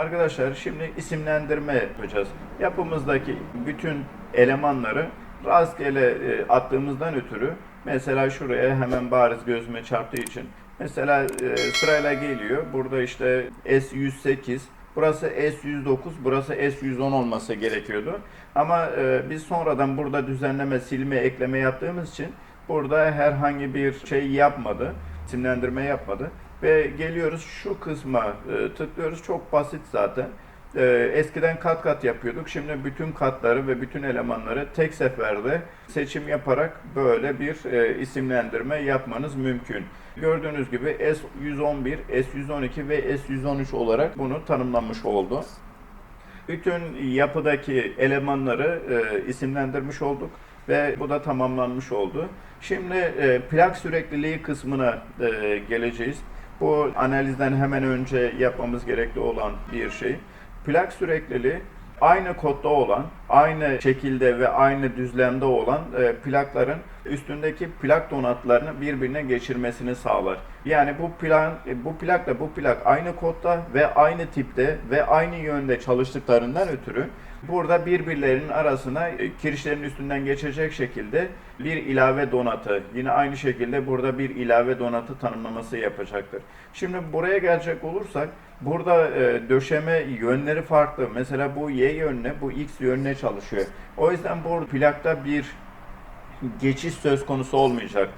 arkadaşlar şimdi isimlendirme yapacağız. Yapımızdaki bütün elemanları rastgele e, attığımızdan ötürü mesela şuraya hemen bariz gözüme çarptığı için mesela e, sırayla geliyor. Burada işte S108 Burası S109, burası S110 olması gerekiyordu. Ama e, biz sonradan burada düzenleme, silme, ekleme yaptığımız için burada herhangi bir şey yapmadı, isimlendirme yapmadı. Ve geliyoruz şu kısma e, tıklıyoruz. Çok basit zaten. E, eskiden kat kat yapıyorduk. Şimdi bütün katları ve bütün elemanları tek seferde seçim yaparak böyle bir e, isimlendirme yapmanız mümkün. Gördüğünüz gibi S111, S112 ve S113 olarak bunu tanımlamış oldu. Bütün yapıdaki elemanları e, isimlendirmiş olduk ve bu da tamamlanmış oldu. Şimdi plak sürekliliği kısmına geleceğiz. Bu analizden hemen önce yapmamız gerekli olan bir şey. Plak sürekliliği aynı kodda olan, aynı şekilde ve aynı düzlemde olan e, plakların üstündeki plak donatlarını birbirine geçirmesini sağlar. Yani bu plan bu plakla bu plak aynı kodda ve aynı tipte ve aynı yönde çalıştıklarından ötürü burada birbirlerinin arasına e, kirişlerin üstünden geçecek şekilde bir ilave donatı, yine aynı şekilde burada bir ilave donatı tanımlaması yapacaktır. Şimdi buraya gelecek olursak burada e, döşeme yönleri farklı. Mesela bu Y yönüne, bu X yönüne çalışıyor. O yüzden bu plakta bir geçiş söz konusu olmayacak.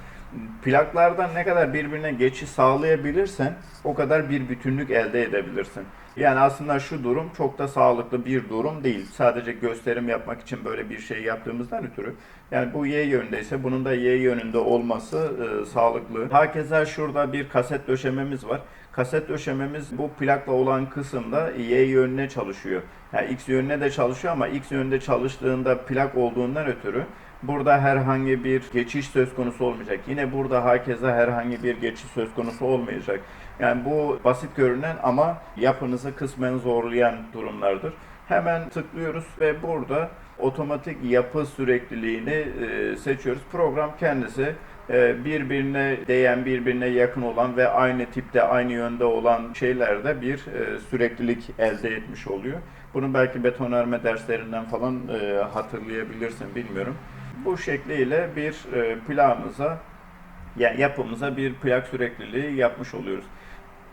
Plaklardan ne kadar birbirine geçiş sağlayabilirsen o kadar bir bütünlük elde edebilirsin. Yani aslında şu durum çok da sağlıklı bir durum değil. Sadece gösterim yapmak için böyle bir şey yaptığımızdan ötürü. Yani bu Y yönündeyse bunun da Y yönünde olması e, sağlıklı. Hakeza şurada bir kaset döşememiz var. Kaset döşememiz bu plakla olan kısımda Y yönüne çalışıyor. Yani X yönüne de çalışıyor ama X yönünde çalıştığında plak olduğundan ötürü burada herhangi bir geçiş söz konusu olmayacak. Yine burada hakeza herhangi bir geçiş söz konusu olmayacak. Yani bu basit görünen ama yapınızı kısmen zorlayan durumlardır. Hemen tıklıyoruz ve burada otomatik yapı sürekliliğini e, seçiyoruz. Program kendisi e, birbirine değen, birbirine yakın olan ve aynı tipte, aynı yönde olan şeylerde bir e, süreklilik elde etmiş oluyor. Bunu belki betonarme derslerinden falan hatırlayabilirsin, bilmiyorum. Bu şekliyle bir e, plağımıza, yapımıza bir plak sürekliliği yapmış oluyoruz.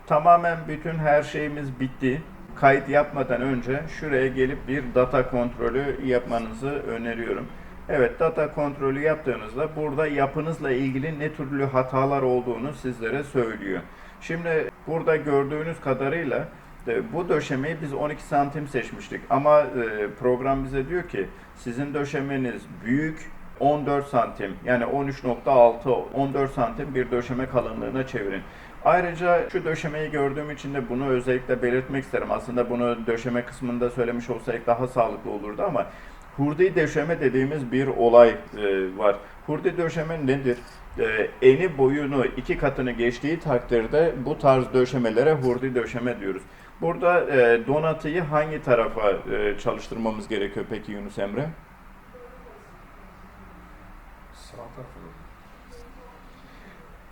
Tamamen bütün her şeyimiz bitti. Kayıt yapmadan önce şuraya gelip bir data kontrolü yapmanızı öneriyorum. Evet, data kontrolü yaptığınızda burada yapınızla ilgili ne türlü hatalar olduğunu sizlere söylüyor. Şimdi burada gördüğünüz kadarıyla e, bu döşemeyi biz 12 santim seçmiştik ama e, program bize diyor ki sizin döşemeniz büyük 14 santim yani 13.6 14 santim bir döşeme kalınlığına çevirin. Ayrıca şu döşemeyi gördüğüm için de bunu özellikle belirtmek isterim. Aslında bunu döşeme kısmında söylemiş olsaydık daha sağlıklı olurdu ama hurdi döşeme dediğimiz bir olay e, var. Hurdi döşeme nedir? E, eni boyunu iki katını geçtiği takdirde bu tarz döşemelere hurdi döşeme diyoruz. Burada e, donatıyı hangi tarafa e, çalıştırmamız gerekiyor peki Yunus Emre? Sağ tarafa.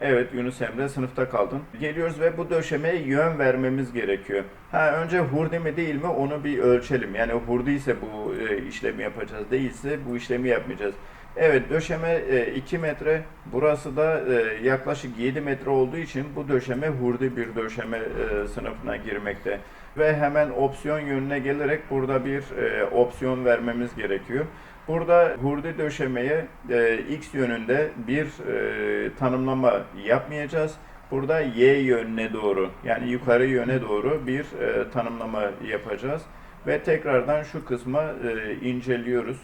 Evet Yunus Emre sınıfta kaldın. Geliyoruz ve bu döşemeye yön vermemiz gerekiyor. Ha önce hurdi mi değil mi onu bir ölçelim. Yani hurdi ise bu e, işlemi yapacağız. Değilse bu işlemi yapmayacağız. Evet döşeme e, 2 metre. Burası da e, yaklaşık 7 metre olduğu için bu döşeme hurdi bir döşeme e, sınıfına girmekte. Ve hemen opsiyon yönüne gelerek burada bir e, opsiyon vermemiz gerekiyor. Burada hurdi döşemeye e, x yönünde bir e, tanımlama yapmayacağız. Burada y yönüne doğru yani yukarı yöne doğru bir e, tanımlama yapacağız. Ve tekrardan şu kısma e, inceliyoruz.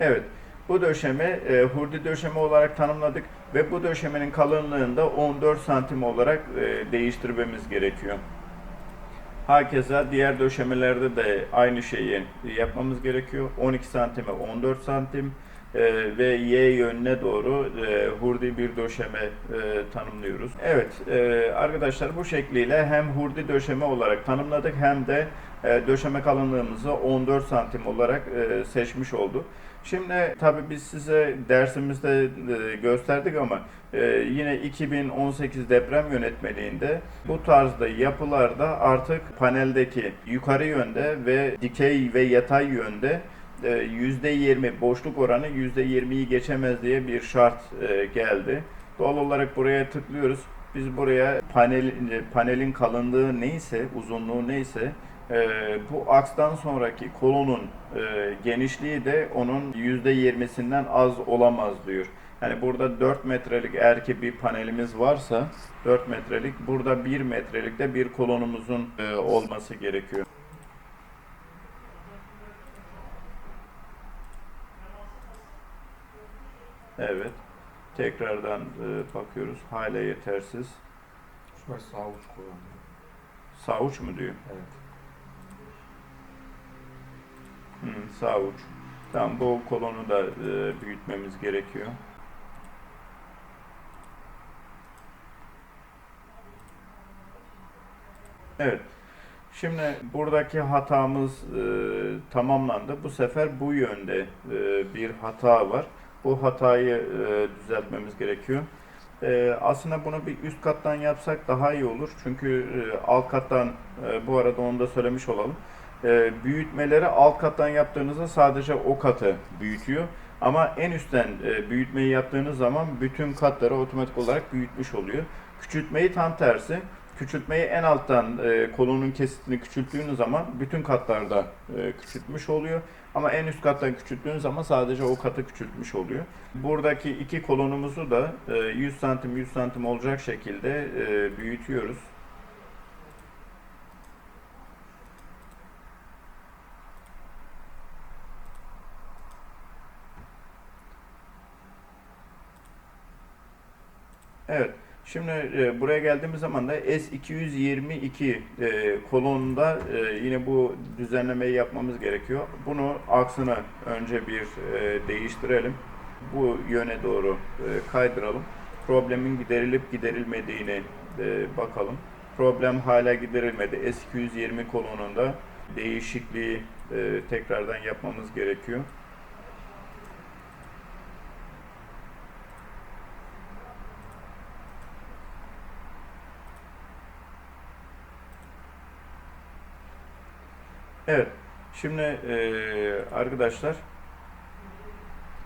Evet, bu döşeme e, hurdi döşeme olarak tanımladık ve bu döşemenin kalınlığını da 14 santim olarak e, değiştirmemiz gerekiyor. Hakeza diğer döşemelerde de aynı şeyi yapmamız gerekiyor. 12 santime 14 santim e, ve y yönüne doğru e, hurdi bir döşeme e, tanımlıyoruz. Evet e, arkadaşlar bu şekliyle hem hurdi döşeme olarak tanımladık hem de e, döşeme kalınlığımızı 14 santim olarak e, seçmiş olduk. Şimdi tabii biz size dersimizde e, gösterdik ama yine 2018 deprem yönetmeliğinde bu tarzda yapılarda artık paneldeki yukarı yönde ve dikey ve yatay yönde e, %20 boşluk oranı %20'yi geçemez diye bir şart geldi. Doğal olarak buraya tıklıyoruz. Biz buraya panel, panelin kalınlığı neyse, uzunluğu neyse e, bu akstan sonraki kolonun e, genişliği de onun %20'sinden az olamaz diyor. Yani burada 4 metrelik eğer ki bir panelimiz varsa 4 metrelik burada 1 metrelik de bir kolonumuzun e, olması gerekiyor. Evet. Tekrardan e, bakıyoruz. Hala yetersiz. Şuraya sağ uç kullanıyor. Sağ uç mu diyor? Evet. Hı, sağ uç. Tamam bu kolonu da e, büyütmemiz gerekiyor. Evet. Şimdi buradaki hatamız e, tamamlandı. Bu sefer bu yönde e, bir hata var. Bu hatayı e, düzeltmemiz gerekiyor. E, aslında bunu bir üst kattan yapsak daha iyi olur. Çünkü e, alt kattan e, bu arada onu da söylemiş olalım. E, büyütmeleri alt kattan yaptığınızda sadece o katı büyütüyor. Ama en üstten e, büyütmeyi yaptığınız zaman bütün katları otomatik olarak büyütmüş oluyor. Küçültmeyi tam tersi. Küçültmeyi en alttan e, kolonun kesitini küçülttüğünüz zaman bütün katlarda küçültmüş oluyor. Ama en üst kattan küçülttüğünüz zaman sadece o katı küçültmüş oluyor. Buradaki iki kolonumuzu da e, 100 santim 100 santim olacak şekilde büyütüyoruz. Evet. Şimdi e, buraya geldiğimiz zaman da S222 e, kolonunda e, yine bu düzenlemeyi yapmamız gerekiyor. Bunu aksına önce bir e, değiştirelim. Bu yöne doğru e, kaydıralım. Problemin giderilip giderilmediğini e, bakalım. Problem hala giderilmedi. S220 kolonunda değişikliği e, tekrardan yapmamız gerekiyor. Evet. Şimdi eee, arkadaşlar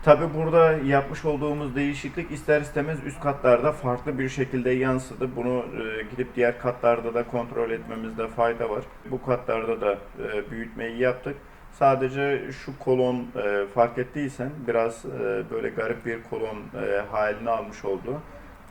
tabi burada yapmış olduğumuz değişiklik ister istemez üst katlarda farklı bir şekilde yansıdı. Bunu eee, gidip diğer katlarda da kontrol etmemizde fayda var. Bu katlarda da eee, büyütmeyi yaptık. Sadece şu kolon eee, fark ettiysen biraz eee, böyle garip bir kolon eee, halini almış oldu.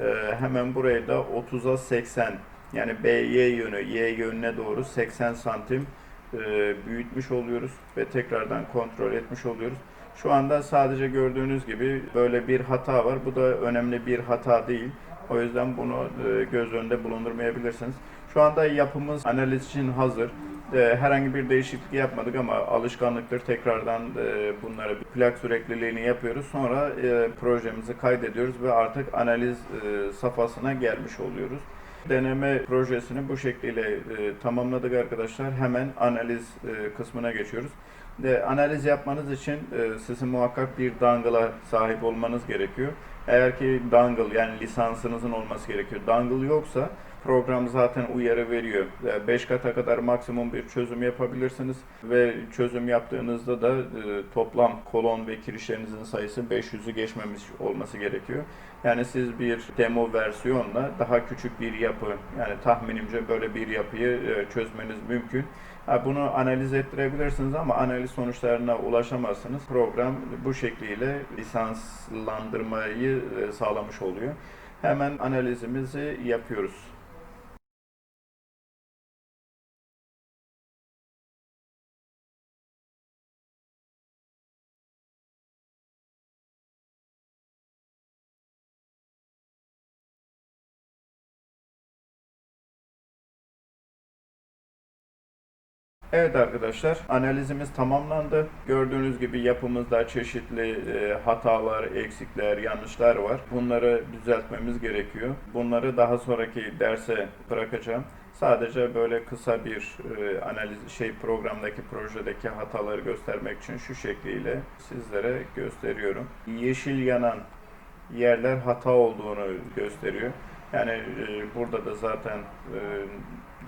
Eee, hemen burayı da 30'a 80 yani BY yönü Y yönüne doğru 80 santim e, büyütmüş oluyoruz ve tekrardan kontrol etmiş oluyoruz. Şu anda sadece gördüğünüz gibi böyle bir hata var. Bu da önemli bir hata değil. O yüzden bunu e, göz önünde bulundurmayabilirsiniz. Şu anda yapımız analiz için hazır. E, Herhangi bir değişiklik yapmadık ama alışkanlıktır. Tekrardan e, bunları bir plak sürekliliğini yapıyoruz. Sonra projemizi kaydediyoruz ve artık analiz e, safhasına gelmiş oluyoruz. Deneme projesini bu şekilde e, tamamladık arkadaşlar. Hemen analiz e, kısmına geçiyoruz. De, analiz yapmanız için e, sizin muhakkak bir dongle'a sahip olmanız gerekiyor. Eğer ki dongle yani lisansınızın olması gerekiyor. Dongle yoksa program zaten uyarı veriyor. 5 kata kadar maksimum bir çözüm yapabilirsiniz ve çözüm yaptığınızda da e, toplam kolon ve kirişlerinizin sayısı 500'ü geçmemiş olması gerekiyor. Yani siz bir demo versiyonla daha küçük bir yapı yani tahminimce böyle bir yapıyı e, çözmeniz mümkün. Bunu analiz ettirebilirsiniz ama analiz sonuçlarına ulaşamazsınız. Program bu şekliyle lisanslandırmayı sağlamış oluyor. Hemen analizimizi yapıyoruz. Evet arkadaşlar analizimiz tamamlandı. Gördüğünüz gibi yapımızda çeşitli e, hatalar, eksikler, yanlışlar var. Bunları düzeltmemiz gerekiyor. Bunları daha sonraki derse bırakacağım. Sadece böyle kısa bir e, analiz şey programdaki projedeki hataları göstermek için şu şekliyle sizlere gösteriyorum. Yeşil yanan yerler hata olduğunu gösteriyor. Yani e, burada da zaten e,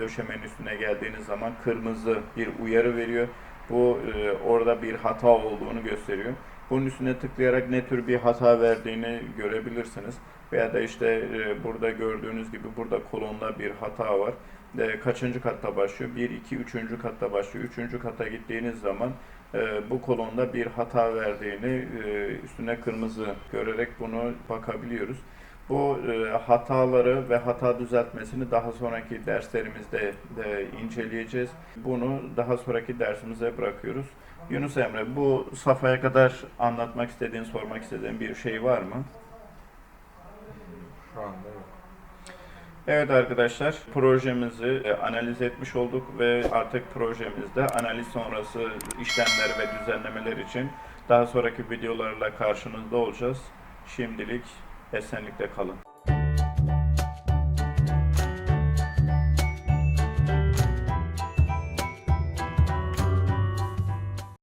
döşemenin üstüne geldiğiniz zaman kırmızı bir uyarı veriyor. Bu e, orada bir hata olduğunu gösteriyor. Bunun üstüne tıklayarak ne tür bir hata verdiğini görebilirsiniz. Veya da işte e, burada gördüğünüz gibi burada kolonda bir hata var. E, kaçıncı katta başlıyor? 1, 2, 3. katta başlıyor. 3. kata gittiğiniz zaman e, bu kolonda bir hata verdiğini e, üstüne kırmızı görerek bunu bakabiliyoruz. Bu e, hataları ve hata düzeltmesini daha sonraki derslerimizde de inceleyeceğiz. Bunu daha sonraki dersimize bırakıyoruz. Yunus Emre, bu safhaya kadar anlatmak istediğin, sormak istediğin bir şey var mı? Şu anda yok. Evet arkadaşlar, projemizi e, analiz etmiş olduk ve artık projemizde analiz sonrası işlemler ve düzenlemeler için daha sonraki videolarla karşınızda olacağız. Şimdilik esenlikle kalın.